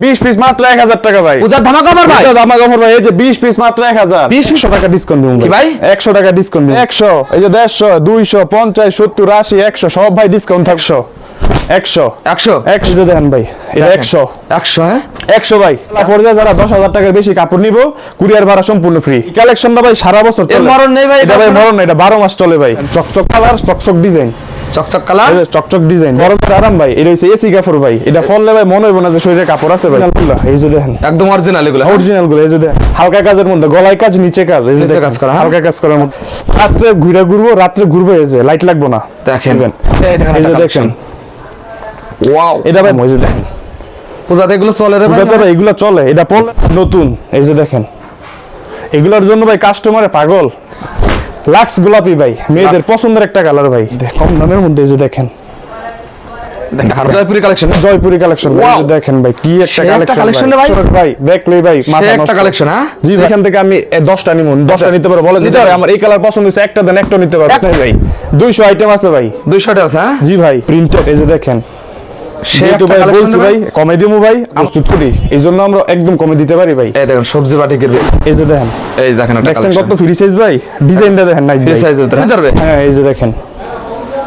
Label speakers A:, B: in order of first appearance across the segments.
A: বিশ পিস মাত্র এক হাজার টাকা ভাই।
B: পূজার ধামাকা অফার ভাই?
A: কমার ভাই এই যে বিশ পিস মাত্র এক হাজার।
B: 20
A: একশো টাকা ডিসকাউন্ট দিব
B: ভাই?
A: একশো টাকা ডিসকাউন্ট দিব। একশো। এই যে দেড়শো দুইশো পঞ্চাশ সত্তর আশি একশো সব ভাই ডিসকাউন্ট থাকশো একশো।
B: একশো।
A: একশো? যে দেখেন ভাই এটা
B: দেখেন।
A: একশো।
B: একশো হ্যাঁ?
A: একশো ভাই। কাপড় দিয়ে যারা দশ হাজার টাকার বেশি কাপড় নিব কুরিয়ার ভাড়া সম্পূর্ণ ফ্রি কালেকশনটা ভাই সারা বছর চলে।
B: মরণ নেই ভাই,
A: এটা ভাই মরণ না, এটা বারো মাস চলে ভাই। চকচক কালার চকচক ডিজাইন
B: চকচক কালার?
A: চকচক ডিজাইন। গরমের আরাম ভাই এটা হচ্ছে এসি কাপড় ভাই। এটা ফললে ভাই মনে হইব না যে শরীরে কাপড় আছে ভাই। এই যে দেখেন।
B: একদম অরিজিনাল এগুলো?
A: অরিজিনালগুলো এই যে দেখেন। হালকা কাজের মধ্যে গলায় কাজ নিচে কাজ এই যে দেখেন,
B: কাজ করা, হ্যাঁ?
A: হালকা কাজ করার মধ্যে। রাত্রে ঘুরে ঘুরবো রাত্রে ঘুরবো এই যে লাইট লাগবো না।
B: দেখেন।
A: দেখবেন।
B: এই দেখেন
A: যে দেখেন।
B: ওয়াও
A: এটা ভাই এই যে দেখেন।
B: পূজাতে এগুলো চলে রে ভাই?
A: এগুলো চলে। এটা পড়লে নতুন এই যে দেখেন। এগুলোর জন্য ভাই কাস্টমারে পাগল। লাক্স গোলাপি ভাই মেয়েদের পছন্দের একটা কালার ভাই। কম দামের মধ্যে যে দেখেন।
B: জয়পুরি কালেকশন
A: জয়পুরি কালেকশন দেখেন ভাই কি একটা কালেকশন
B: ভাই।
A: ভাই। দেখলেই ভাই মাথা
B: একটা কালেকশন হ্যাঁ?
A: জি এখান থেকে আমি নিব নিতে বলে দিতে পারে। আমার এই কালার পছন্দ হয়েছে একটা দেন একটা নিতে পারব নাই ভাই। দুইশো আইটেম আছে ভাই।
B: দুইশো আছে হ্যাঁ?
A: জি ভাই প্রিন্টেড এই যে দেখেন। ভাই
B: collection
A: বলছি
B: রে
A: ভাই কমে দিমু ভাই প্রস্তুত করি। এই জন্য আমরা একদম কমে দিতে পারি ভাই।
B: এই দেখেন সবজি বাটিকের
A: এই যে দেখেন।
B: এই দেখেন
A: দেখছেন কত ফ্রি সাইজ ভাই? ডিজাইনটা দেখেন
B: হ্যাঁ,
A: হ্যাঁ এই যে দেখেন।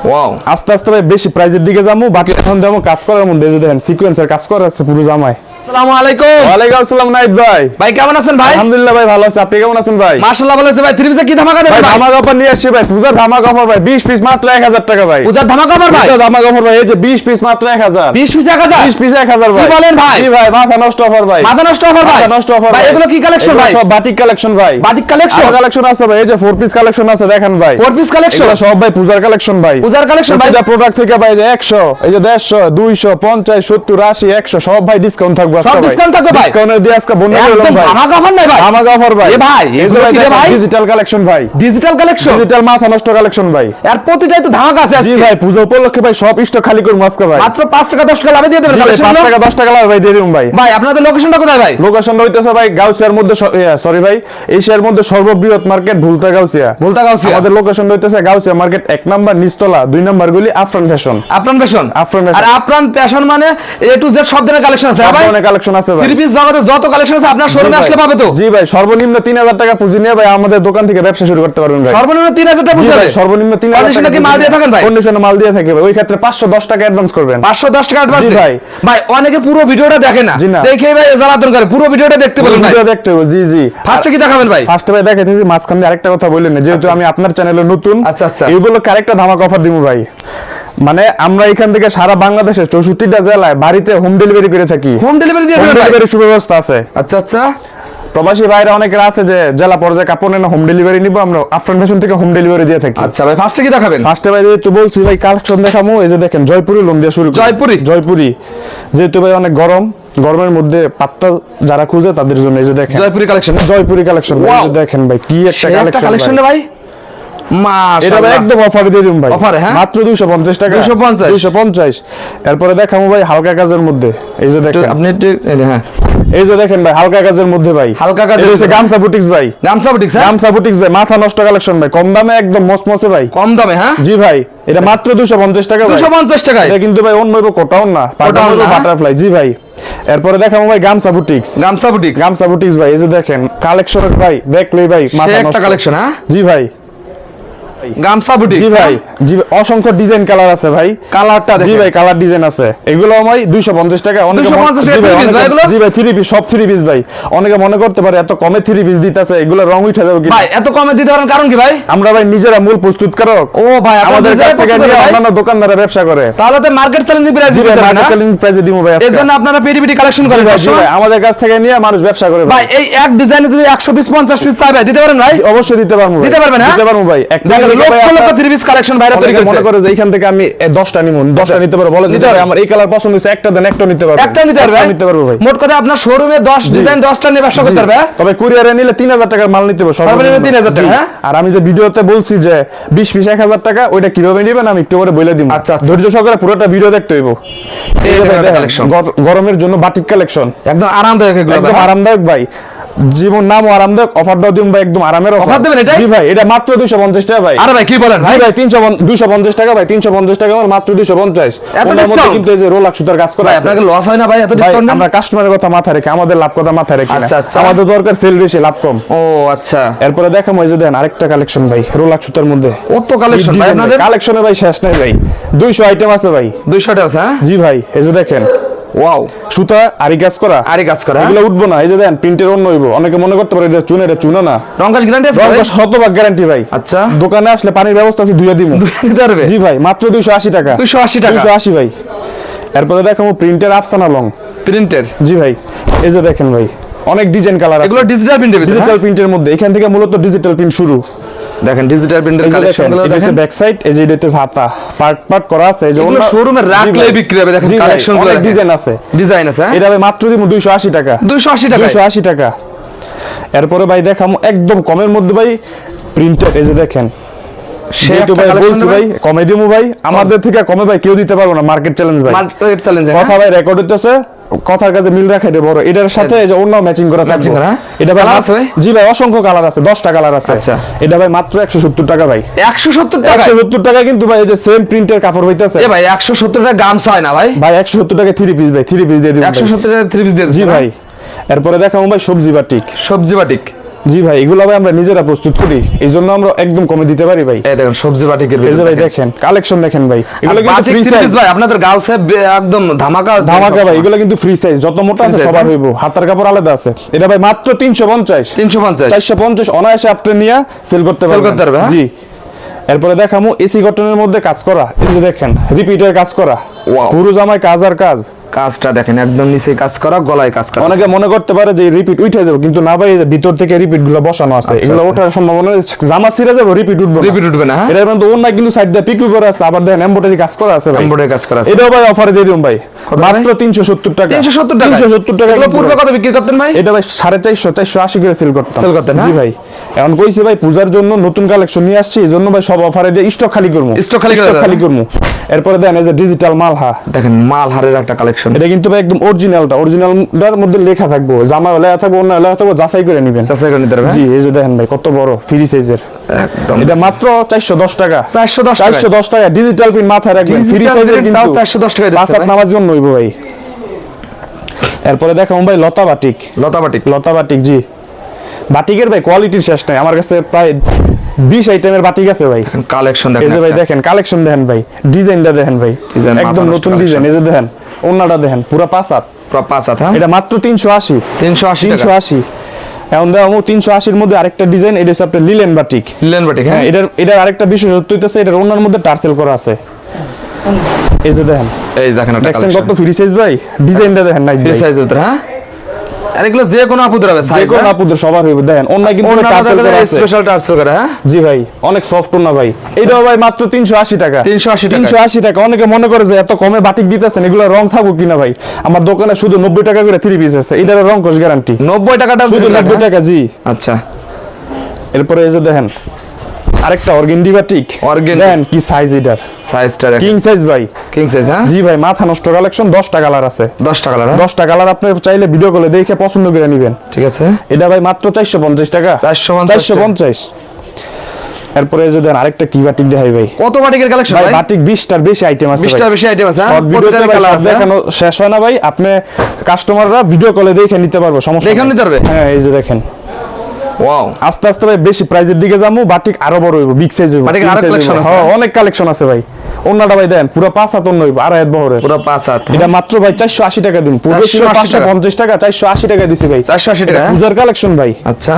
B: ওয়াও
A: আস্তে আস্তে ভাই বেশি প্রাইজের দিকে যাব বাকি এখন যাব কাজ করার মধ্যে এই যে দেখেন সিকোয়েন্সের কাজ করা আছে পুরো জামায়।
B: আসসালামু আলাইকুম।
A: ওয়ালাইকুম আসসালাম নাইদ ভাই।
B: ভাই কেমন আছেন ভাই?
A: আলহামদুলিল্লাহ ভাই ভালো আছি। আপনি কেমন আছেন ভাই?
B: মাশাআল্লাহ ভালো আছে ভাই। থ্রি পিসে কি ধামাকা দেবেন ভাই
A: ধামাকা অফার নিয়ে আসছি ভাই। পূজার ধামাকা অফার ভাই। 20 পিস মাত্র 1000 টাকা ভাই।
B: পূজার ধামাকা অফার ভাই?
A: পূজার ধামাকা অফার ভাই। এই যে 20 পিস মাত্র 1000
B: 20 পিস 1000
A: 20 পিস 1000 ভাই।
B: কি বলেন ভাই?
A: জি ভাই মাথা নষ্ট অফার ভাই।
B: মাথা নষ্ট অফার ভাই?
A: মাথা নষ্ট অফার
B: ভাই এগুলো কি কালেকশন ভাই?
A: সব বাটিক কালেকশন ভাই।
B: Batik collection?
A: কালেকশন আছে ভাই। এই যে 4 পিস কালেকশন আছে দেখেন ভাই।
B: পিস কালেকশন
A: এগুলো সব ভাই পূজার কালেকশন ভাই।
B: পূজার?
A: প্রোডাক্ট থেকে ভাই যে 100 এই যে 150 200 50 70 80 100 সব ভাই ডিসকাউন্ট থাকবে
B: সব
A: ভাই।
B: থাকবে ভাই?
A: ডিসকাউন্ট দিয়ে আজকে বন্ধ করে ভাই।
B: ধামাকা অফার নাই ভাই।
A: ধামাকা অফার ভাই।
B: এ ভাই, এগুলো
A: ভাই
B: কি রে ভাই?
A: ডিজিটাল কালেকশন ভাই।
B: ডিজিটাল কালেকশন
A: ডিজিটাল মাথা নষ্ট কালেকশন ভাই।
B: আর প্রতিটাই তো ধামাকা আছে
A: জি ভাই পূজা উপলক্ষে ভাই সব স্টক খালি করে আজকে ভাই।
B: মাত্র 5 টাকা 10 টাকা লাভে দিয়ে দেবেন
A: জি ভাই,
B: collection পাঁচগুলো?
A: টাকা দশ টাকা লাভ ভাই দিয়ে দিন ভাই।
B: ভাই আপনাদের লোকেশনটা কোথায় ভাই?
A: লোকেশনটা হইতেছে ভাই গাউসিয়ার মধ্যে সরি ভাই এশিয়ার মধ্যে সর্ববৃহৎ মার্কেট ভুলতা গাউসিয়া।
B: ভুলতা গাউসিয়া।
A: আমাদের লোকেশন হইতেছে গাউসিয়া মার্কেট এক নাম্বার নিস্তলা দুই নাম্বার গুলি Afran fashion
B: Apran fashion
A: Afran fashion।
B: আর আপ্রাণ ফ্যাশন মানে এ টু জেড সব ধরনের কালেকশন আছে ভাই?
A: অনেক কালেকশন আছে ভাই।
B: থ্রি পিস জগতে যত কালেকশন আছে আপনার শোরুমে আসলে পাবে তো?
A: জি ভাই সর্বনিম্ন তিন হাজার টাকা পুঁজি নিয়ে ভাই আমাদের দোকান থেকে ব্যবসা শুরু করতে পারবেন ভাই।
B: সর্বনিম্ন 3000 টাকা
A: জি
B: বুঝতে
A: ভাই,
B: হবে?
A: সর্বনিম্ন তিন
B: Condition এ কি মাল দিয়ে থাকেন ভাই?
A: কন্ডিশনে মাল দিয়ে থাকে ভাই। ওই ক্ষেত্রে পাঁচশো দশ টাকা অ্যাডভান্স করবেন।
B: 510 টাকা অ্যাডভান্স
A: জি ভাই।
B: ভাই অনেকে পুরো ভিডিওটা দেখে না। দেখে ভাই জ্বালাতন করে পুরো ভিডিওটা দেখতে বলুন ভাই।
A: ভিডিও দেখতে হবে জি জি।
B: ফার্স্টে কি দেখাবেন ভাই?
A: ফার্স্টে ভাই দেখাইতেছি মাঝখান দিয়ে আরেকটা কথা বললেন। যেহেতু আমি আপনার চ্যানেলে নতুন
B: আচ্ছা, আচ্ছা।
A: এইগুলো আরেকটা ধামাকা অফার দিব ভাই। মানে আমরা এখান থেকে সারা বাংলাদেশে চৌষট্টিটা জেলায় বাড়িতে হোম ডেলিভারি করে থাকি।
B: হোম ডেলিভারি দিয়ে
A: সুব্যবস্থা আছে।
B: আচ্ছা আচ্ছা।
A: প্রবাসী ভাইরা অনেকের আছে যে জেলা পর্যায়ে কাপড় নেন হোম ডেলিভারি নিব আমরা আফরান ফ্যাশন থেকে হোম ডেলিভারি দিয়ে থাকি।
B: আচ্ছা ভাই ফার্স্টে কি দেখাবেন?
A: ফার্স্টে ভাই যেহেতু বলছি ভাই কালেকশন দেখামু এই যে দেখেন জয়পুরি লোন দিয়ে শুরু।
B: জয়পুরি?
A: জয়পুরি। যেহেতু ভাই অনেক গরম গরমের মধ্যে পাত্তা যারা খুঁজে তাদের জন্য এই যে দেখেন।
B: জয়পুরি কালেকশন?
A: জয়পুরি কালেকশন! দেখেন ভাই কি একটা কালেকশন
B: ভাই।
A: এটা একদম অফারে দিয়ে দিন ভাই।
B: Offer হ্যাঁ?
A: মাত্র 250 টাকা।
B: 250
A: 250 এরপরে দেখামু ভাই হালকা কাজের মধ্যে। এই যে দেখেন।
B: আপনি একটু এই যে, হ্যাঁ।
A: এই যে দেখেন ভাই হালকা কাজের মধ্যে ভাই।
B: হালকা কাজের
A: হচ্ছে গামছা বুটিক্স ভাই।
B: গামছা বুটিক স্যার
A: গামছা বুটিক্স ভাই মাথা নষ্ট কালেকশন ভাই। কম দামে একদম মসমসে ভাই।
B: কম দামে হ্যাঁ?
A: জি ভাই এটা মাত্র 250 টাকা ভাই।
B: 250 টাকায়?
A: এটা কিন্তু ভাই অন্য কোটাও না। বাটারফ্লাই জি ভাই। এরপরে দেখাবো ভাই গামছা বুটিক্স
B: গামছা বুটিক
A: গামছা বুটিক্স ভাই এই যে দেখেন কালেকশন ভাই দেখলেই ভাই মাথা নষ্ট।
B: কালেকশন হ্যাঁ?
A: জি ভাই।
B: গামছা বুটিক
A: জি ভাই জি অসংখ্য ডিজাইন কালার আছে ভাই।
B: কালারটা
A: জি ভাই কালার ডিজাইন আছে। এগুলো আমি 250 টাকা অনেকে
B: 250 টাকা
A: জি ভাই, থ্রি পিস সব থ্রি পিস ভাই। অনেকে মনে করতে পারে এত কমে থ্রি পিস দিতেছে এগুলো রং উঠে যাবে কি
B: ভাই এত কমে দিতে পারেন কারণ কি ভাই?
A: আমরা ভাই নিজেরা মূল প্রস্তুতকারক
B: ও ভাই
A: আমাদের কাছ থেকে নিয়ে অন্যান্য দোকানদাররা ব্যবসা করে।
B: তাহলে তো মার্কেট চ্যালেঞ্জিং প্রাইস
A: জি
B: দিতে
A: ভাই
B: পারেন না?
A: মার্কেট চ্যালেঞ্জ প্রাইজে দিব ভাই
B: এর
A: আজকে।
B: জন্য আপনারা পিডিপিডি কালেকশন করেন
A: ভাই, আমাদের কাছ থেকে নিয়ে মানুষ ব্যবসা করে
B: ভাই এই এক ডিজাইনে যদি 120 50 পিস চাই ভাই দিতে পারেন ভাই?
A: অবশ্যই দিতে পারব।
B: দিতে পারবেন, হ্যাঁ?
A: দিতে পারব ভাই ভাই
B: lakh lakh three piece collection বাইরে তৈরি
A: অনেকে মনে করে যে এইখান থেকে আমি এ, দশটা নিব দশটা নিতে পারব। বলে দিতে
B: নিতে
A: পারে
B: পারব।
A: আমার এই কালার পছন্দ হয়েছে একটা দেন একটা নিতে পারব।
B: একটা নিতে পারবে
A: নিতে পারব ভাই।
B: মোট কথা আপনার শোরুমে 10 ডিজাইন 10টা নিয়ে ব্যবসা করতে পারবে হ্যাঁ?
A: তবে কুরিয়ারে নিলে তিন হাজার টাকার মাল নিতে হবে
B: সর্বনিম্ন 3000 টাকা, হ্যাঁ?
A: আর আমি যে ভিডিওতে বলছি যে বিশ পিস এক হাজার টাকা ওইটা কীভাবে নিবেন আমি একটু করে বলে দিব।
B: আচ্ছা, আচ্ছা।
A: ধৈর্য সহকারে পুরোটা ভিডিও দেখতে হইব। গরমের জন্য বাটিক কালেকশন
B: একদম আরামদায়ক
A: একদম। আরামদায়ক ভাই। জীবন নাম আরামদায়ক অফার দাও দিন ভাই একদম আরামের
B: অফার দেবেন এটাই?
A: জি ভাই এটা মাত্র দুইশো পঞ্চাশ টাকা ভাই।
B: আরে ভাই কি বলেন
A: ভাই
B: ভাই?
A: ভাই তিনশো দুইশো পঞ্চাশ টাকা ভাই তিনশো পঞ্চাশ টাকা আমার মাত্র দুইশো পঞ্চাশ।
B: এত
A: ওনার মধ্যে
B: discount?
A: কিন্তু এই যে রোলাক সুতার কাজ করা
B: আপনাকে লস হয় না ভাই এত ডিসকাউন্ট
A: আমরা কাস্টমারের কথা মাথায় রেখে আমাদের লাভ কথা মাথায় রেখে
B: আচ্ছা, আচ্ছা।
A: আমাদের দরকার সেল বেশি লাভ কম।
B: ও আচ্ছা।
A: এরপরে দেখাম ওই যে দেন আরেকটা কালেকশন ভাই রোলাক সুতার মধ্যে।
B: কত কালেকশন ভাই আপনাদের?
A: কালেকশনে ভাই শেষ নাই ভাই। দুইশো আইটেম আছে ভাই।
B: 200 টাকা আছে হ্যাঁ?
A: জি ভাই এই যে দেখেন।
B: ওয়াও
A: সুতা আরি কাজ করা?
B: আরে কাজ করা হ্যাঁ?
A: এগুলো উঠবো না এই যে দেন প্রিন্টের অন্য হইব। অনেকে মনে করতে পারে এটা চুন এটা চুনো না।
B: গ্যারান্টি আছে?
A: শতভাগ গ্যারান্টি ভাই।
B: আচ্ছা।
A: দোকানে আসলে পানির ব্যবস্থা আছে দুইয়া দিমু। জি ভাই মাত্র দুইশো আশি টাকা।
B: 280 টাকা।
A: দুইশো আশি ভাই। এরপরে দেখাবো প্রিন্টের আফসানা লং।
B: প্রিন্টের
A: জি ভাই এই যে দেখেন ভাই অনেক ডিজাইন কালার আছে।
B: এগুলো ডিজিটাল প্রিন্টের
A: ডিজিটাল প্রিন্টের মধ্যে এখান থেকে মূলত ডিজিটাল প্রিন্ট শুরু?
B: দেখেন ডিজিটাল প্রিন্টের কালেকশনগুলো
A: এটা হচ্ছে
B: দেখেন।
A: ব্যাক সাইড এই যে এটা হাতা পার্ট পার্ট করা আছে এই যে
B: এগুলো শোরুমে
A: ভাই।
B: বিক্রি হবে দেখেন কালেকশনগুলো
A: অনেক ডিজাইন আছে।
B: ডিজাইন আছে হ্যাঁ?
A: এটা ভাই মাত্র দিব দুইশো আশি টাকা।
B: 280 টাকা
A: দুইশো আশি টাকা। এরপরে ভাই দেখাম একদম কমের মধ্যে ভাই প্রিন্টেড এই যে দেখেন।
B: সে
A: ভাই বলছি ভাই কমে দিমু ভাই। আমাদের থেকে কমে ভাই কেউ দিতে পারব না মার্কেট চ্যালেঞ্জ ভাই।
B: মার্কেট চ্যালেঞ্জ
A: কথা ভাই রেকর্ড হইতেছে। কথার কাছে মিল রাখে বড় এটার সাথে এই যে অন্য ম্যাচিং করা থাকবে।
B: হ্যাঁ?
A: এটা ভাই
B: আছে
A: জি ভাই অসংখ্য কালার আছে 10টা কালার আছে।
B: আচ্ছা।
A: এটা ভাই মাত্র 170 টাকা ভাই।
B: 170 টাকা
A: 170 টাকা কিন্তু ভাই এই যে সেম প্রিন্টের কাপড় হইতাছে।
B: এ ভাই 170 টাকা গামছা হয় না ভাই?
A: ভাই 170 টাকা থ্রি পিস ভাই থ্রি পিস দিয়ে দিবেন ভাই।
B: 170 টাকা থ্রি পিস দিয়ে
A: জি ভাই
B: হ্যাঁ?
A: এরপরে দেখাবো ভাই সবজি বাটিক
B: সবজি বাটিক
A: জি ভাই এগুলো ভাই আমরা নিজেরা প্রস্তুত করি। এই জন্য আমরা একদম কমে দিতে পারি ভাই।
B: এই দেখেন সবজি বাটিকের
A: এই যে ভাই
B: দেখেন।
A: কালেকশন দেখেন ভাই। এগুলো কিন্তু ফ্রি সাইজ
B: ভাই আপনাদের গার্লসে একদম ধামাকা
A: ধামাকা ভাই এগুলো কিন্তু ফ্রি সাইজ যত মোটা আছে সবার
B: হইবো
A: হইব। হাতার কাপড় আলাদা আছে। এটা ভাই মাত্র 350
B: 350
A: চারশো পঞ্চাশ অনায়াসে আপনি নিয়ে সেল করতে
B: পারবেন
A: পারবেন।
B: করতে পারবে, হ্যাঁ?
A: জি। এরপরে দেখামু এসি কটনের মধ্যে কাজ করা। এই যে দেখেন রিপিটের কাজ করা। পুরো জামায় কাজ আর কাজ।
B: কাজটা দেখেন একদম নিচে কাজ করা গলায় কাজ করা।
A: অনেকে মনে করতে পারে যে রিপিট উঠে যাবে কিন্তু না ভাই ভিতর থেকে রিপিটগুলো বসানো আছে। এগুলো
B: আচ্ছা।
A: ওঠার সম্ভাবনা। জামা ছিঁড়ে যাবে রিপিট উঠবে
B: রিপিট উঠবে না হ্যাঁ?
A: এটা কিন্তু অন্য কিন্তু সাইড দিয়ে পিকু করে আছে আবার দেখেন এমব্রয়ডারি কাজ করা আছে ভাই।
B: এমব্রয়ডারি কাজ করা আছে।
A: এটাও ভাই অফারে দিয়ে দিন ভাই? মাত্র 370 টাকা।
B: 370 টাকা
A: 370 টাকা
B: এগুলো পূর্বে কত বিক্রি করতেন ভাই?
A: এটা ভাই সাড়ে চারশো চারশো আশি করে সেল করতাম।
B: Sell করতেন,
A: জি
B: হ্যাঁ?
A: ভাই। এখন কইছি ভাই পূজার জন্য নতুন কালেকশন নিয়ে আসছি এই ভাই সব অফারে দিয়ে স্টক খালি করব।
B: Stock খালি করে
A: খালি করব। এরপরে এই যে ডিজিটাল মালহা।
B: দেখেন মাল হারের একটা কালেকশন
A: এটা কিন্তু ভাই একদম অরিজিনালটা অরিজিনালটার মধ্যে লেখা থাকব। জামা লেখা থাকব অন্য থাকব যাচাই করে নিবেন।
B: চাষা করে নিতে পারবে
A: জি এই যে দেখেন ভাই কত বড় ফ্রি সাইজের
B: একদম।
A: এটা মাত্র চারশো দশ টাকা।
B: 410 টাকা
A: চারশো দশ টাকা ডিজিটাল প্রিন্ট মাথায় রাখবেন। ফ্রি সাইজের কিন্তু
B: 410 টাকায়
A: পাঁচ হাত নামাজ জন্য হইব ভাই। এরপরে দেখাবো ভাই লতা বাটিক।
B: লতা বাটিক।
A: লতা বাটিক জি। বাটিকের ভাই কোয়ালিটির শেষ নাই। আমার কাছে প্রায় বিশ আইটেমের বাটিক আছে ভাই।
B: কালেকশন
A: এই যে ভাই দেখেন কালেকশন দেখেন ভাই। ডিজাইনটা দেখেন ভাই। একদম নতুন ডিজাইন এই যে দেখেন অন্যটা দেখেন পুরো পাঁচ হাত
B: পুরো পাঁচ হাত হ্যাঁ?
A: এটা মাত্র তিনশো আশি।
B: 380
A: তিনশো আশি। এখন দেখো তিনশো আশির মধ্যে আরেকটা ডিজাইন এটা হচ্ছে আপনার লিলেন বাটিক
B: লিলেন বাটিক
A: হ্যাঁ। এটার এটার আরেকটা বিশেষত্ব হইতেছে এটার ওনার মধ্যে টার্সেল করা আছে। এই যে দেখেন।
B: এই দেখেন
A: কত ফ্রি সাইজ ভাই? ডিজাইনটা দেখেন নাই
B: ফ্রি সাইজ হ্যাঁ? আর এগুলো যে কোনো আপুদের হবে
A: যে কোনো আপুদের সবার হইবে। দেখেন অন্য কিন্তু টার্সেল করা আছে।
B: স্পেশাল টার্সেল করা হ্যাঁ?
A: জি ভাই অনেক সফট না ভাই। এটাও ভাই মাত্র তিনশো আশি টাকা।
B: 380 টাকা।
A: তিনশো আশি টাকা। অনেকে মনে করে যে এত কমে বাটিক দিতেছেন এগুলো রং থাকুক কিনা ভাই? আমার দোকানে শুধু নব্বই টাকা করে থ্রি পিস আছে। এটার রং কোষ গ্যারান্টি
B: 90 টাকাটা
A: শুধু
B: দিলেন,
A: নব্বই
B: হ্যাঁ?
A: টাকা জি।
B: আচ্ছা।
A: এরপরে এই যে দেখেন আরেকটা অর্গেন্ডি বাটিক। দেখেন কি সাইজ এটার?
B: সাইজটা
A: কিং সাইজ ভাই।
B: কিং সাইজ হ্যাঁ?
A: জি ভাই মাথা নষ্ট কালেকশন দশটা কালার আছে।
B: 10 টাকা লাগা
A: দশটা কালার আপনি চাইলে ভিডিও কলে দেখে পছন্দ করে নিবেন।
B: ঠিক আছে।
A: এটা ভাই মাত্র চারশো পঞ্চাশ টাকা।
B: 450
A: এরপরে এই যে দেন আরেকটা কি বাটিক দেখাই ভাই?
B: কত বাটিকের কালেকশন
A: ভাই বাটিক বিশটার বেশি আইটেম আছে
B: 20 টার বেশি আইটেম আছে হ্যাঁ?
A: শর্ট ভিডিওতে
B: কালার
A: দেখানো শেষ হয় না ভাই। আপনি কাস্টমাররা ভিডিও কলে দেখে নিতে পারব সমস্যা
B: দেখে নিতে পারবে?
A: হ্যাঁ এই যে দেখেন।
B: ওয়াও
A: আস্তে আস্তে ভাই বেশি প্রাইজের দিকে যাব বাটিক আরও বড় হইব বিগ সাইজ হইব
B: আরও
A: হইব।
B: আছে?
A: হ্যাঁ, অনেক কালেকশন আছে ভাই। অন্যটা ভাই দেন পুরো পাঁচ হাত অন্য হইব আড়াই হাত বহরের।
B: পুরো পাঁচ হাত
A: এটা মাত্র ভাই চারশো আশি টাকা দিন পূর্বে ছিল
B: 480
A: পাঁচশো পঞ্চাশ টাকা চারশো আশি টাকা দিছি ভাই।
B: 480 টাকা, হ্যাঁ?
A: পূজার কালেকশন ভাই।
B: আচ্ছা।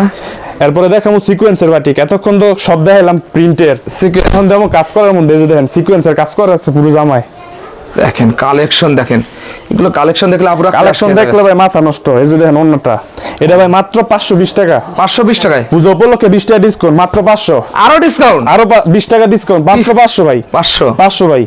A: এরপরে দেখাবো সিকোয়েন্সের বাটিক। এতক্ষণ তো সব দেখাইলাম প্রিন্টের এখন যেমন কাজ করার মধ্যে এই যে দেখেন সিকোয়েন্সের কাজ করা আছে পুরো জামায়।
B: দেখেন কালেকশন দেখেন। এগুলো কালেকশন দেখলে আপনারা
A: কালেকশন দেখলে ভাই মাথা নষ্ট এই যে দেখেন অন্যটা। এটা ভাই মাত্র পাঁচশো বিশ টাকা।
B: 520 টাকায়?
A: পূজো উপলক্ষে বিশ টাকা ডিসকাউন্ট মাত্র পাঁচশো।
B: আরও ডিসকাউন্ট
A: আরও পা- বিশ টাকা ডিসকাউন্ট মাত্র পাঁচশো ভাই।
B: 500
A: পাঁচশো ভাই।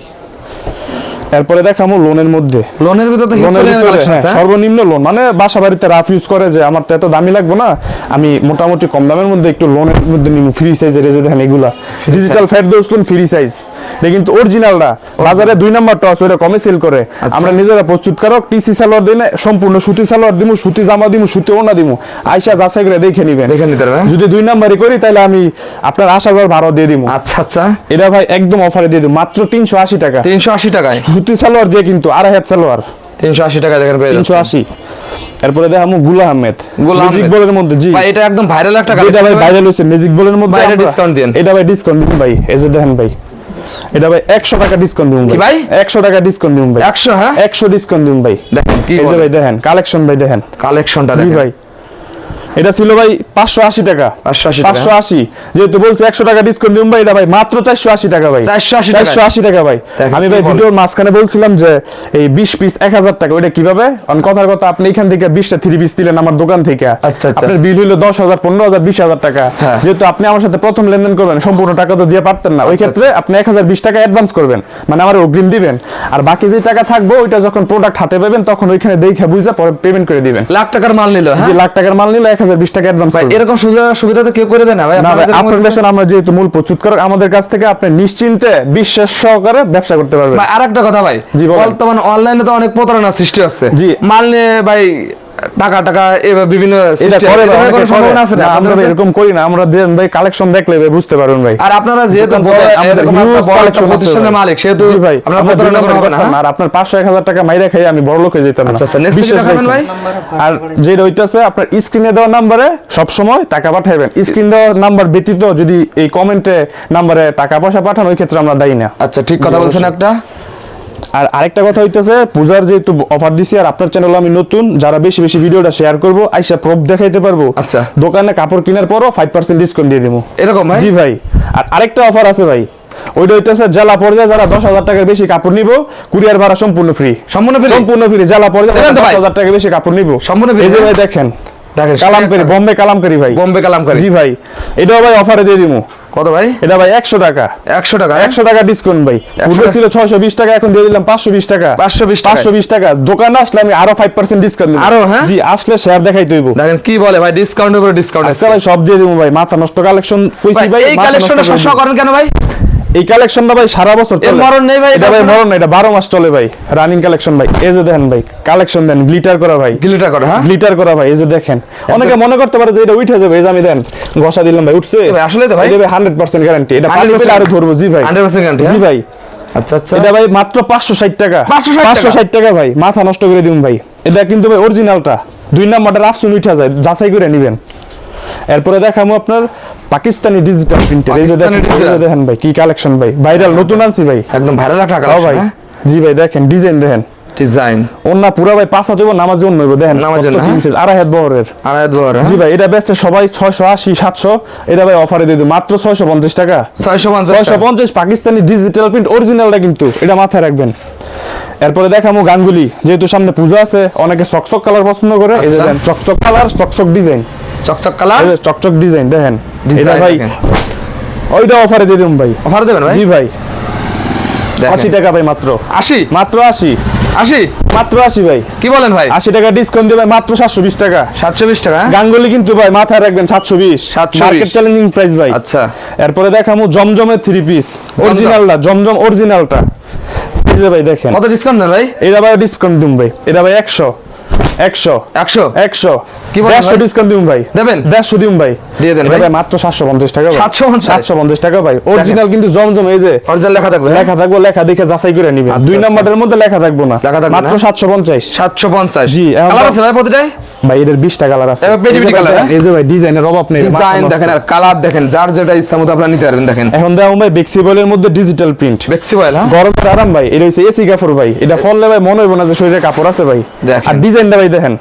A: এরপরে দেখামো লোনের মধ্যে।
B: লোনের ভিতরে
A: লোনের ভিতরে
B: কালেকশন
A: হ্যাঁ,
B: হ্যাঁ?
A: সর্বনিম্ন লোন মানে বাসা বাড়িতে রাফ ইউজ করে যে আমার তো এত দামি লাগবে না আমি মোটামুটি কম দামের মধ্যে একটু লোনের মধ্যে নিব ফ্রি সাইজের এই যে দেখেন এগুলা digital Ferdous lawn free size এটা কিন্তু অরিজিনালটা বাজারে দুই নাম্বারটা আছে ওটা কমে সেল করে।
B: আচ্ছা।
A: আমরা নিজেরা প্রস্তুতকারক টিসি সালোয়ার দিই না, সম্পূর্ণ সুতি সালোয়ার দিমু সুতি জামা দিমু সুতি ওনা দিমু। আইসা যাচাই করে দেখে নিবেন।
B: দেখে নিতে পারবে, হ্যাঁ?
A: যদি দুই নাম্বারই করি তাহলে আমি আপনার আসা যাওয়ার ভাড়া দিয়ে দিমু।
B: আচ্ছা আচ্ছা।
A: এটা ভাই একদম অফারে দিয়ে দিবো মাত্র তিনশো আশি টাকা।
B: তিনশো আশি টাকায়।
A: সুতি সালোয়ার দিয়ে কিন্তু আড়াই হাত সালোয়ার।
B: তিনশো আশি টাকা দেখেন
A: তিনশো আশি। এরপরে দেখামো গুলা আহমেদ।
B: গুল
A: ম্যাজিক বলের মধ্যে জি।
B: ভাই এটা একদম ভাইরাল একটা
A: যেটা ভাই ভাইরাল হয়েছে ম্যাজিক বলের মধ্যে
B: ভাই, এটা
A: আমরা-
B: discount
A: এটা ভাই ডিসকাউন্ট দিন ভাই এই যে দেখেন ভাই। এটা ভাই একশো টাকা ডিসকাউন্ট দিন
B: কি
A: ভাই।
B: ভাই?
A: একশো টাকা ডিসকাউন্ট দিন ভাই।
B: একশো হ্যাঁ?
A: একশো ডিসকাউন্ট দিন ভাই।
B: দেখেন কি
A: এই যে ভাই দেখেন কালেকশন ভাই দেখেন।
B: কালেকশনটা দেখেন।
A: ভাই। এটা ছিল ভাই পাঁচশো আশি টাকা। পাঁচশো আশি যেহেতু বলছে একশো টাকা ডিসকাউন্ট দিন ভাই এটা ভাই মাত্র চারশো আশি টাকা ভাই। চারশো আশি টাকা। ভাই। আমি ভাই ভিডিওর মাঝখানে বলছিলাম যে এই বিশ পিস এক হাজার টাকা ওইটা কীভাবে? কথার কথা আপনি এখান থেকে বিশটা থ্রি পিস দিলেন আমার দোকান থেকে।
B: আচ্ছা, আচ্ছা।
A: আপনার বিল হইল দশ হাজার পনেরো হাজার বিশ হাজার টাকা।
B: হ্যাঁ।
A: যেহেতু আপনি আমার সাথে প্রথম লেনদেন করবেন সম্পূর্ণ টাকা তো দিয়ে পারতেন না। ওই ক্ষেত্রে আপনি এক হাজার বিশ টাকা অ্যাডভান্স করবেন। মানে আমার অগ্রিম দিবেন। আর বাকি যে টাকা থাকবে ওইটা যখন প্রোডাক্ট হাতে পাবেন তখন ওইখানে দেখে বুঝে পরে পেমেন্ট করে দিবেন।
B: লাখ টাকার মাল নিল
A: যে
B: হ্যাঁ?
A: লাখ টাকার মাল নিলে এক হাজার বিশ টাকা অ্যাডভান্স
B: এরকম সুবিধা সুবিধা তো কেউ করে দেয় না ভাই আপনারা।
A: ফ্যাশন আমরা যেহেতু মূল প্রস্তুত করে আমাদের কাছ থেকে আপনি নিশ্চিন্তে বিশ্বাস সহকারে ব্যবসা করতে পারবেন
B: ভাই আরেকটা কথা ভাই বর্তমান অনলাইনে তো অনেক প্রতারণার সৃষ্টি হচ্ছে। মাল নিয়ে ভাই টাকা টাকা এবার বিভিন্ন
A: এটা করে
B: এরকম
A: করে।
B: আছে না
A: আমরা
B: আপনাদের
A: ভাই
B: কাছে?
A: এরকম করি না আমরা দেন ভাই কালেকশন দেখলে বুঝতে পারবেন ভাই
B: আর আপনারা যেহেতু প্রতিষ্ঠানের মালিক সেহেতু
A: ভাই
B: প্রতারণা হবে না। হ্যাঁ?
A: আর আপনার পাঁচশো এক হাজার টাকা মাইরা খাই আমি বড় লোক হয়ে যেতাম
B: আচ্ছা, আচ্ছা। ভাই?
A: আর হইতেছে আপনার স্ক্রিনে দেওয়া নাম্বারে সব সময় টাকা পাঠাবেন স্ক্রিন দেওয়া নাম্বার ব্যতীত যদি এই কমেন্টে নাম্বারে টাকা পয়সা পাঠান ওই ক্ষেত্রে আমরা দায়ী না
B: আচ্ছা ঠিক কথা বলছেন একটা
A: আর আরেকটা কথা হইতেছে পূজার যেহেতু অফার দিছি আর আপনার চ্যানেল আমি নতুন যারা বেশি বেশি ভিডিওটা শেয়ার করব আইসা প্রপ দেখাইতে পারব।
B: আচ্ছা।
A: দোকানে কাপড় কেনার পরও ফাইভ পার্সেন্ট ডিসকাউন্ট দিয়ে দেবো।
B: এরকম ভাই?
A: জি ভাই। আর আরেকটা অফার আছে ভাই। ওইটা হইতেছে জেলা পর্যায়ে যারা দশ হাজার টাকার বেশি কাপড় নিব কুরিয়ার ভাড়া সম্পূর্ণ ফ্রি
B: সম্পূর্ণ free?
A: সম্পূর্ণ ফ্রি জেলা পর্যায়ে দশ হাজার টাকা বেশি কাপড় নিব।
B: সম্পূর্ণ
A: দেখেন
B: দেখেন।
A: কালামকারি। বোম্বে কালামকারি ভাই।
B: বোম্বে কালামকারি।
A: জি ভাই এটাও ভাই অফারে দিয়ে দিব
B: কত ভাই?
A: এটা ভাই একশো টাকা।
B: একশো টাকা
A: একশো টাকা ডিসকাউন্ট ভাই। পূর্বে ছিল ছয়শো বিশ টাকা এখন দিয়ে দিলাম পাঁচশো বিশ টাকা।
B: 520 টাকায়।
A: পাঁচশো বিশ টাকা। দোকানে আসলে আমি আরও ফাইভ পার্সেন্ট ডিসকাউন্ট
B: আরও, হ্যাঁ?
A: জি আসলে শেয়ার দেখাই তৈব
B: দেখেন কি বলে ভাই ডিসকাউন্টের উপরে ডিসকাউন্ট
A: আজকে ভাই সব দিয়ে দিব ভাই। মাথা নষ্ট কালেকশন কইছি ভাই
B: এই কালেকশনটা
A: করে
B: করেন কেন ভাই?
A: এই কালেকশনটা ভাই সারা বছর চলে।
B: মরণ নেই ভাই,
A: এটা ভাই মরণ এটা বারো মাস চলে ভাই। রানিং কালেকশন ভাই। এই যে দেখেন ভাই কালেকশন দেন গ্লিটার করা ভাই।
B: গিলিটা করে হ্যাঁ?
A: গ্লিটার করা ভাই এই যে দেখেন। অনেকে মনে করতে পারে যে এটা উঠে যাবে এই যে আমি দেন ঘষা দিলাম ভাই উঠছে?
B: ভাই, আসলেই তো ভাই।
A: হান্ড্রেড পার্সেন্ট গ্যারান্টি এটা পানি
B: 100%
A: পেলে আরও ধরবো জি ভাই।
B: 100% guarantee,
A: জি
B: হ্যাঁ?
A: ভাই।
B: আচ্ছা আচ্ছা।
A: এটা ভাই মাত্র পাঁচশো ষাট টাকা।
B: 560 টাকা?
A: ভাই। মাথা নষ্ট করে দিন ভাই। এটা কিন্তু ভাই অরিজিনালটা দুই নাম্বারটা রাফসুন উঠা যায় যাচাই করে নিবেন। এরপরে দেখামো আপনার পাকিস্তানি ডিজিটাল প্রিন্টের এই যে দেখেন দেখেন ভাই কি কালেকশন ভাই? ভাইরাল নতুন আনছি ভাই।
B: একদম ভাইরাল একটা কালার
A: ভাই
B: ভাই
A: জি ভাই দেখেন ডিজাইন দেখেন।
B: ডিজাইন
A: অন্য পুরা ভাই পাঁচ হাত নামাজ অন্য হইব দেখেন
B: নামাজের
A: কত
B: না, হ্যাঁ?
A: আড়াই হাত বহরের।
B: আড়াই বড়
A: জি ভাই এটা বেচতে সবাই ছয়শো আশি সাতশো। এটা ভাই অফারে দিয়ে মাত্র ছয়শো পঞ্চাশ টাকা।
B: ছয়শো পঞ্চাশ
A: ছয়শো পঞ্চাশ পাকিস্তানি ডিজিটাল প্রিন্ট অরিজিনালটা কিন্তু এটা মাথায় রাখবেন। এরপরে দেখামো গাঙ্গুলি যেহেতু সামনে পূজা আছে অনেকে চকচক কালার পছন্দ করে এই যে
B: আচ্ছা।
A: চকচক কালার চকচক ডিজাইন
B: চকচক কালার?
A: চকচক ডিজাইন দেখেন। এটা ভাই ওইটা অফারে দিয়ে দিন ভাই।
B: অফার দেবেন ভাই?
A: জি ভাই। আশি টাকা ভাই মাত্র।
B: আশি?
A: মাত্র আশি।
B: আশি?
A: মাত্র আশি ভাই।
B: কি বলেন ভাই?
A: আশি টাকা ডিসকাউন্ট মাত্র সাতশো বিশ টাকা।
B: সাতশো বিশ টাকা হ্যাঁ?
A: গাঙ্গুলি কিন্তু ভাই মাথায় রাখবেন সাতশো বিশ।
B: 720
A: মার্কেট চ্যালেঞ্জিং প্রাইস ভাই।
B: আচ্ছা।
A: এরপরে দেখামো জমজমের থ্রি পিস অরিজিনালটা জমজম অরিজিনালটা এই যে ভাই দেখেন।
B: কত ডিসকাউন্ট দেন ভাই?
A: এটা ভাই ডিসকাউন্ট দিন ভাই। এটা ভাই একশো। একশো।
B: একশো?
A: একশো।
B: কি বলেন
A: দেড়শো
B: ভাই?
A: ডিসকাউন্ট দিন ভাই
B: দেবেন?
A: দেড়শো দিন ভাই
B: দিয়ে দেন ভাই।
A: ভাই মাত্র সাতশো পঞ্চাশ টাকা ভাই
B: 750?
A: সাতশো পঞ্চাশ টাকা ভাই অরিজিনাল কিন্তু জমজম এই যে
B: অরিজিনাল লেখা থাকবে?
A: লেখা থাকব লেখা দেখে যাচাই করে নিবে দুই। নম্বরের মধ্যে লেখা থাকব না
B: লেখা থাকবে
A: মাত্র
B: না?
A: সাতশো পঞ্চাশ
B: সাতশো পঞ্চাশ
A: জি,
B: কালার আছে ভাই প্রতিটাই
A: ভাই এদের বিশটা কালার আছে
B: এবার পেটি
A: এই যে
B: পেটি
A: ভাই
B: colour,
A: দেখেন? এই যে ভাই ডিজাইনের অভাব নেই
B: ডিজাইন দেখেন আর কালার দেখেন যার যেটা ইচ্ছা মতো আপনারা নিতে পারবেন দেখেন
A: এখন দেখো ভাই বেক্সিবলের মধ্যে ডিজিটাল প্রিন্ট
B: হ্যাঁ
A: গরমের আরাম ভাই এটা হচ্ছে এসি কাপড় ভাই এটা ফললে ভাই মনে হইব না যে শরীরে কাপড় আছে ভাই। আর ডিজাইনটা ভাই দেখেন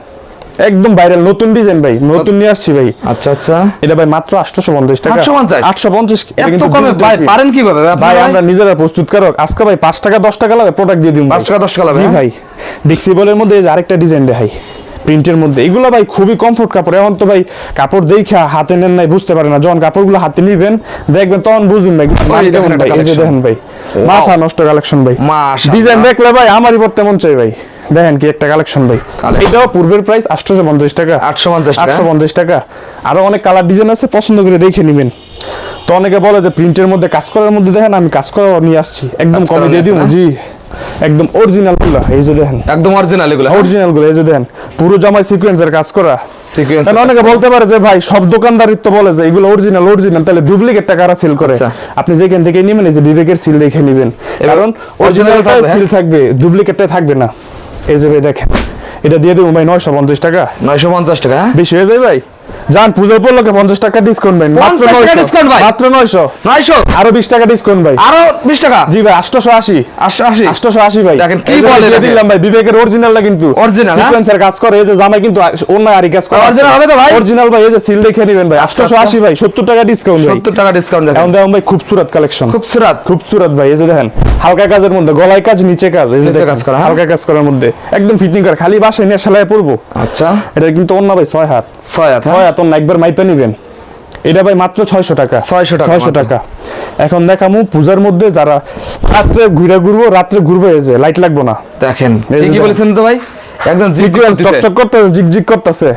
A: একদম ভাইরাল নতুন ডিজাইন ভাই নতুন নিয়ে আসছি ভাই।
B: আচ্ছা আচ্ছা।
A: এটা ভাই মাত্র আটশো পঞ্চাশ টাকা।
B: 850?
A: আটশো পঞ্চাশ
B: এত কমে ভাই পারেন কীভাবে?
A: ভাই আমরা নিজেরা প্রস্তুত কারক। আজকে ভাই পাঁচ টাকা দশ টাকা লাগে প্রোডাক্ট দিয়ে দিন
B: পাঁচ টাকা, দশ টাকা লাগে,
A: জি
B: হ্যাঁ?
A: ভাই। বেক্সিবলের মধ্যে আরেকটা ডিজাইন দেখাই। প্রিন্টের মধ্যে। এগুলো ভাই খুবই কমফোর্ট কাপড়। এখন তো ভাই কাপড় দেখা হাতে নেন নাই বুঝতে পারে না। যখন কাপড়গুলো হাতে নিবেন দেখবেন তখন বুঝবেন ভাই
B: দেখেন
A: ভাই। এই যে দেখেন ভাই মাথা নষ্ট কালেকশন ভাই। ডিজাইন দেখলে ভাই আমারই পড়তে মন চাই ভাই। দেখেন কি একটা কালেকশন ভাই। এটাও পূর্বের প্রাইস আটশোশো পঞ্চাশ টাকা।
B: 850 টাকা।
A: আটশো পঞ্চাশ টাকা। আরও অনেক কালার ডিজাইন আছে পছন্দ করে দেখে নিবেন। তো অনেকে বলে যে প্রিন্টের মধ্যে কাজ করার মধ্যে দেখেন আমি কাজ করা নিয়ে আসছি। একদম কমে দিয়ে দিব। জি। একদম অরিজিনালগুলা এই যে দেখেন।
B: একদম অরিজিনাল এগুলো।
A: অরিজিনালগুলো এই যে দেখেন। পুরো জামাই সিকোয়েন্সের কাজ করা।
B: সিকোয়েন্স
A: অনেকে বলতে পারে যে ভাই সব দোকানদারিত্ব বলে যে এগুলো অরিজিনাল অরিজিনাল তাহলে ডুপ্লিকেট টাকা সেল করে।
B: আচ্ছা।
A: আপনি যেখান থেকে নেবেন এই যে বিবেকের সিল দেখে নেবেন। কারণ অরিজিনালটা
B: থাকবে,
A: সিল থাকবে ডুপ্লিকেটটা থাকবে না। এই যে ভাই দেখেন এটা দিয়ে দেবো ভাই নয়শো পঞ্চাশ টাকা
B: নয়শো পঞ্চাশ টাকা হ্যাঁ?
A: বেশি হয়ে যায় ভাই যান পুজোর পড়লোকে পঞ্চাশ টাকা ডিসকাউন্ট ভাই। মাত্র
B: 50 টাকা
A: নয়শো।
B: ভাই?
A: মাত্র নয়শো।
B: নয়শো?
A: আরও বিশ টাকা ডিসকাউন্ট ভাই।
B: আরও বিশ টাকা?
A: জি ভাই আটশোশো আশি।
B: আটশো আশি?
A: ভাই।
B: দেখেন, কি বলে
A: দিলাম ভাই বিবেকের অরিজিনালটা কিন্তু।
B: Original, হ্যাঁ?
A: সিকোয়েন্সের কাজ করে এই যে জামাই কিন্তু অন্য আরি কাজ করে।
B: Original হবে তো ভাই?
A: অরিজিনাল ভাই এই যে সিল দেখে নেবেন ভাই। আটশোশো আশি ভাই সত্তর টাকা ডিসকাউন্ট ভাই।
B: সত্তর টাকা ডিসকাউন্ট দেখেন।
A: এখন দেখুন ভাই খুবসুরত কালেকশন
B: খুবসুরাত
A: খুবসুরত ভাই এই যে দেখেন হালকা কাজের মধ্যে গলায় কাজ নিচে কাজ এই যে
B: কাজ করা, হ্যাঁ?
A: হালকা কাজ করার মধ্যে। একদম ফিটিং করে খালি বাসায় নিয়ে সেলাই পরবো
B: আচ্ছা।
A: এটা কিন্তু অন্য ভাই ছয় হাত।
B: ছয় হাত হ্যাঁ?
A: ছয় হাত অন্য একবার মাইপে নিবেন। এটা ভাই মাত্র ছয়শো টাকা।
B: 600 টাকা
A: ছয়শো টাকা। এখন দেখামু পূজার মধ্যে যারা রাত্রে ঘুরে ঘুরবো রাত্রে ঘুরবো এই যে লাইট লাগবো না।
B: দেখেন কি বলেছেন তো ভাই? একদম
A: সিকোয়েন্স চকচক করতেছে। জিগজিগ করতেছে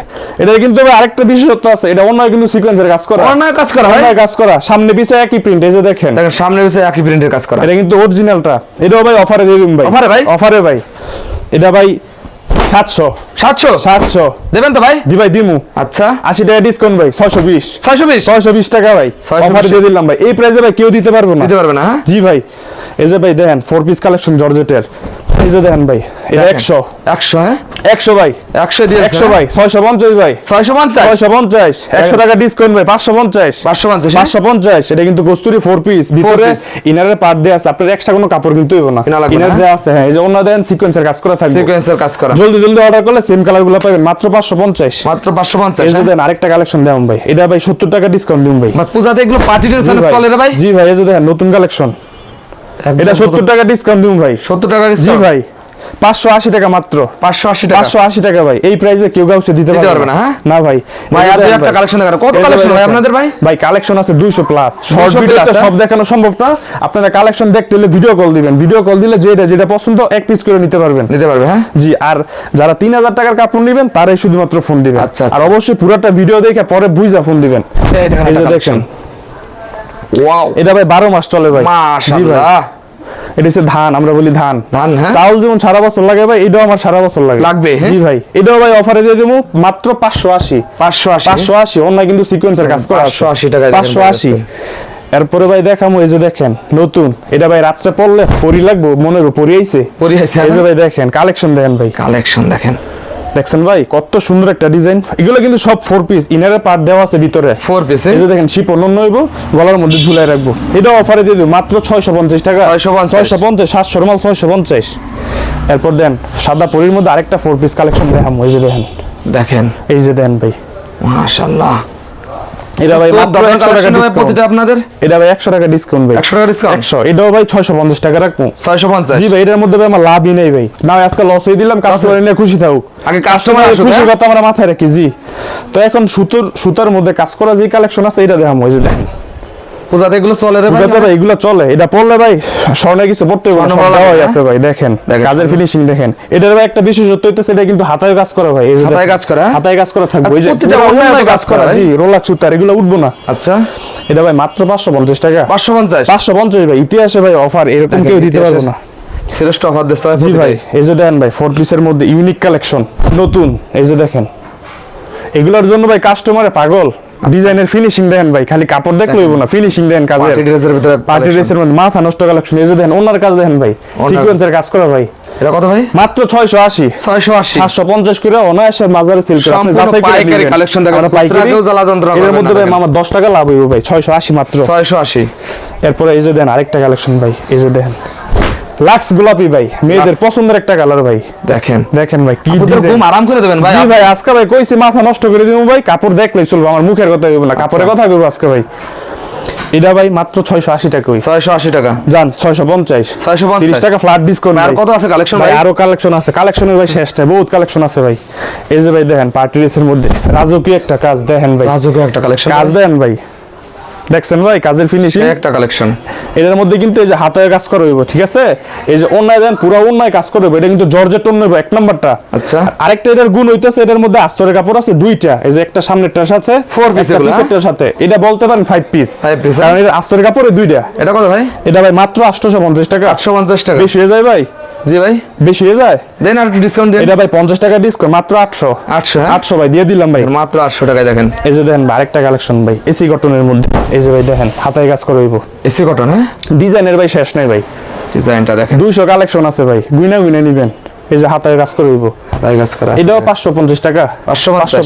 A: এটা কিন্তু আরেকটা বিশেষত্ব আছে। এটা অন্য কিন্তু সিকোয়েন্সের কাজ করা।
B: অন্য কাজ করা হয়
A: কাজ করা। সামনে পিছে একই প্রিন্ট এই যে দেখেন।
B: দেখেন সামনে একই প্রিন্টের কাজ করা।
A: এটা কিন্তু অরিজিনালটা এটাও ভাই অফারে দিয়ে দিন ভাই।
B: ভাই?
A: অফারে ভাই। এটা ভাই সাতশো।
B: সাতশো?
A: সাতশো।
B: দেবেন তো ভাই?
A: জি ভাই দিমু।
B: আচ্ছা।
A: আশি টাকা ডিসকাউন্ট ভাই ছয়শো বিশ।
B: ছয়শো বিশ?
A: ছয়শো বিশ টাকা ভাই।
B: 620
A: অফারে দিয়ে দিলাম ভাই। এই প্রাইসে ভাই কেউ দিতে পারব না।
B: দিতে পারবে না হ্যাঁ?
A: জি ভাই। এই যে ভাই দেখেন ফোর পিস কালেকশন জর্জেটের এই যে দেখেন ভাই এটা
B: হ্যাঁ?
A: একশো ভাই।
B: একশো দিয়ে
A: একশো ভাই ছয়শো পঞ্চাশ ভাই।
B: ছয়শো পঞ্চাশ?
A: ছয়শো পঞ্চাশ। একশো টাকা ডিসকাউন্ট ভাই পাঁচশো পঞ্চাশ।
B: পাঁচশো পঞ্চাশ
A: পাঁচশো পঞ্চাশ এটা কিন্তু কস্তুরি পিস ভিতরে ইনারের পার্ট আছে আপনার এক্সট্রা কোনো কাপড় কিন্তু হইব না। ইনার? দেওয়া আছে হ্যাঁ এই যে অন্য দেন সিকোয়েন্সের কাজ করা থাকবে।
B: সিকোয়েন্সের কাজ করা।
A: জলদি জলদি অর্ডার করলে সেম কালারগুলো পাবেন মাত্র পাঁচশো পঞ্চাশ।
B: মাত্র পাঁচশো পঞ্চাশ
A: এই যে
B: হ্যাঁ?
A: দেন আরেকটা কালেকশন দেন ভাই। এটা ভাই সত্তর টাকা ডিসকাউন্ট দিন ভাই।
B: পূজাতে এগুলো পার্টি ড্রেস
A: ভাই।
B: চলে রে ভাই।
A: জি ভাই এই যে দেখেন নতুন কালেকশন এটা সত্তর টাকা ডিসকাউন্ট দিন ভাই।
B: সত্তর টাকা
A: জি ভাই পাঁচশো আশি টাকা মাত্র।
B: পাঁচশো আশি টাকা?
A: পাঁচশো আশি টাকা ভাই। এই প্রাইসে কেউ কাউকে দিতে পারবে
B: না, হ্যাঁ?
A: না ভাই।
B: ভাই, আর দুই একটা collection দেখানো। কত collection ভাই। আপনাদের ভাই?
A: ভাই কালেকশন আছে দুইশো প্লাস শর্ট ভিডিওতে সব দেখানো সম্ভব না। আপনারা কালেকশন দেখতে হলে ভিডিও কল দিবেন। ভিডিও কল দিলে যেটা যেটা পছন্দ এক পিস করে নিতে পারবেন।
B: নিতে পারবে হ্যাঁ?
A: জি আর যারা তিন হাজার টাকার কাপড় নেবেন তারাই শুধুমাত্র ফোন দিবেন।
B: আচ্ছা, আচ্ছা।
A: আর অবশ্যই পুরোটা ভিডিও দেখে পরে বুঝা ফোন দিবেন।
B: এই দেখেন
A: এই যে
B: একটা
A: দেখেন
B: ওয়াও
A: এটা ভাই বারো মাস চলে ভাই।
B: মাশাআল্লাহ।
A: এটা হচ্ছে ধান আমরা বলি ধান।
B: ধান, হ্যাঁ?
A: চাউল যেমন সারা বছর লাগে ভাই এটাও আমার সারা বছর লাগে।
B: লাগবে, হ্যাঁ?
A: জি ভাই এটাও ভাই অফারে দিয়ে দেবো মাত্র পাঁচশো আশি।
B: পাঁচশো আশি?
A: পাঁচশো আশি অন্য কিন্তু সিকোয়েন্সের কাজ করা
B: 580 টাকায় দেখেন
A: পাঁচশো আশি। এরপরে ভাই দেখামো এই যে দেখেন নতুন। এটা ভাই রাত্রে পড়লে পরি লাগবো মনে হবে পরি আইছে।
B: পরি আইছে,
A: এই যে
B: হ্যাঁ?
A: ভাই দেখেন কালেকশন দেখেন ভাই।
B: কালেকশন দেখেন।
A: দেখছেন ভাই কত সুন্দর একটা ডিজাইন এগুলো কিন্তু সব ফোর পিস ইনারে পার্ট দেওয়া আছে ভিতরে।
B: ফোর পিস
A: এই যে দেখেন শিপ অন্য হইব গলার মধ্যে ঝুলাই রাখব। এটা অফারে দিয়ে দেবো মাত্র ছয়শো পঞ্চাশ টাকা।
B: 650
A: ছয়শো পঞ্চাশ সাতশো মাল ছয়শো পঞ্চাশ। এরপর দেন সাদা পরির মধ্যে আরেকটা ফোর পিস কালেকশন দেখাম এই যে দেখেন।
B: দেখেন।
A: এই যে দেন ভাই।
B: মাশাআল্লাহ।
A: এটা ভাই মাত্র
B: ধরনের
A: একশো টাকা
B: collection
A: ডিসকাউন্ট
B: আপনাদের?
A: এটা ভাই একশো টাকা ডিসকাউন্ট ভাই।
B: একশো টাকা ডিসকাউন্ট
A: একশো। এটাও ভাই ছয়শো পঞ্চাশ টাকা রাখব।
B: ছয়শো পঞ্চাশ?
A: জি ভাই এটার মধ্যে ভাই আমার লাভই নেই ভাই। না আজকে লস হয়ে দিলাম কাস্টমার নিয়ে খুশি থাকুক।
B: আগে কাস্টমার হ্যাঁ?
A: কথা আমরা মাথায় রাখি জি। তো এখন সুতোর সুতার মধ্যে কাজ করা যে কালেকশন আছে এটা দেখাম ওই যে দেখেন।
B: পূজাতে এগুলো চলে রে ভাই
A: ভাই এগুলো চলে। এটা পড়লে ভাই কিছু পড়তে
B: স্বর্ণ
A: আছে ভাই দেখেন
B: দেখেন।
A: কাজের ফিনিশিং দেখেন। এটার ভাই একটা বিশেষত্ব হইতেছে এটা কিন্তু হাতায় কাজ করা ভাই
B: হাতায় কাজ করা?
A: হাতায় কাজ করা থাকবে ওই যে
B: অন্যায়
A: অন্যায়
B: কাজ
A: কাজ করা
B: করা,
A: জি রোলাক সুতার এগুলো উঠবো না।
B: আচ্ছা।
A: এটা ভাই মাত্র পাঁচশো পঞ্চাশ টাকা।
B: পাঁচশো পঞ্চাশ?
A: পাঁচশো পঞ্চাশ ভাই ইতিহাসে ভাই অফার এরকম কেউ দিতে পারব না।
B: শ্রেষ্ঠ অফার
A: জি ভাই এই যে দেখেন ভাই ফোর পিসের মধ্যে ইউনিক কালেকশন নতুন এই যে দেখেন। এগুলোর জন্য ভাই কাস্টমারে পাগল। ডিজাইনের ফিনিশিং দেখেন ভাই খালি কাপড় দেখলে হইব না ফিনিশিং দেখেন কাজের।
B: পার্টি ড্রেসের ভিতরে
A: পার্টি ড্রেসের মধ্যে মাথা নষ্ট কালেকশন এই যে দেখেন ওনার কাজ দেখেন ভাই সিকোয়েন্সের কাজ। করা ভাই।
B: এটা কত ভাই?
A: মাত্র ছয়শো আশি।
B: ছয়শো আশি।
A: সাতশো পঞ্চাশ করে অনায়াসে বাজারে সেল করে। আপনি যাচাই করে
B: পাইকারি collection দেখেন,
A: পাইকারি।
B: জ্বালা যন্ত্রণা
A: এর মধ্যে ভাই আমার দশ টাকা লাভ হইব ভাই ছয়শো আশি মাত্র।
B: ছয়শো আশি।
A: এরপরে এই যে দেন আরেকটা কালেকশন ভাই এই যে দেখেন। লাক্স গোলাপি ভাই মেয়েদের পছন্দের একটা কালার ভাই।
B: দেখেন।
A: দেখেন ভাই কি
B: ঘুম আরাম করে দেবেন ভাই।
A: জি ভাই আজকে ভাই কইছি মাথা নষ্ট করে দিব ভাই কাপড় দেখলেই চলবে আমার মুখের কথা হইব না কাপড়ের কথা কইব আজকে ভাই। এটা ভাই মাত্র ছয়শো আশি টাকা হই
B: ছয়শো আশি টাকা।
A: যান ছয়শো পঞ্চাশ।
B: 650
A: তিরিশ টাকা ফ্ল্যাট ডিসকাউন্ট
B: আর কত আছে কালেকশন
A: ভাই আরও কালেকশন আছে। কালেকশনের ভাই শেষ নাই বহুত কালেকশন আছে ভাই। এই যে ভাই দেখেন পার্টি ড্রেসের মধ্যে। রাজকীয় একটা কাজ দেখেন ভাই।
B: রাজকীয় একটা কালেকশন
A: কাজ দেন ভাই। দেখছেন ভাই কাজের ফিনিশিং
B: একটা কালেকশন
A: এটার মধ্যে কিন্তু এই যে হাতে কাজ করা হইব ঠিক আছে? এই যে অন্যায় দেন পুরো অন্যায় কাজ করবে এটা কিন্তু জর্জেট অন্য এক নাম্বারটা।
B: আচ্ছা।
A: আরেকটা এটার গুণ হইতেছে এটার মধ্যে আস্তরের কাপড় আছে দুইটা এই যে একটা সামনেরটার সাথে
B: এগুলো, হ্যাঁ?
A: পিছেরটার সাথে। এটা বলতে পারেন ফাইভ পিস
B: ফাইভ পিস
A: কারণ এর আস্তরের কাপড়ে দুইটা।
B: এটা কত ভাই?
A: এটা ভাই মাত্র আটশোশো পঞ্চাশ টাকা।
B: আটশো পঞ্চাশ টাকা।
A: বেশি হয়ে যায় ভাই।
B: জি ভাই।
A: বেশি হয়ে যায়?
B: দেন আর ডিসকাউন্ট দেন।
A: এটা ভাই পঞ্চাশ টাকা ডিসকাউন্ট মাত্র আটশো।
B: আটশো হ্যাঁ?
A: আটশো ভাই দিয়ে দিলাম ভাই।
B: মাত্র আটশো টাকায় দেখেন।
A: এই যে দেখেন আরেকটা কালেকশন ভাই এসি কটনের মধ্যে। এই যে ভাই দেখেন হাতায় কাজ করে হইব।
B: এসি কটন হ্যাঁ?
A: ডিজাইনের ভাই শেষ নাই ভাই।
B: ডিজাইনটা দেখেন।
A: দুইশো কালেকশন আছে ভাই গুইনা গুইনা নিবেন। এই যে হাতায় কাজ করে হইব।
B: তাই কাজ করা
A: এটাও পাঁচশো পঞ্চাশ টাকা।
B: পাঁচশো পঞ্চাশ?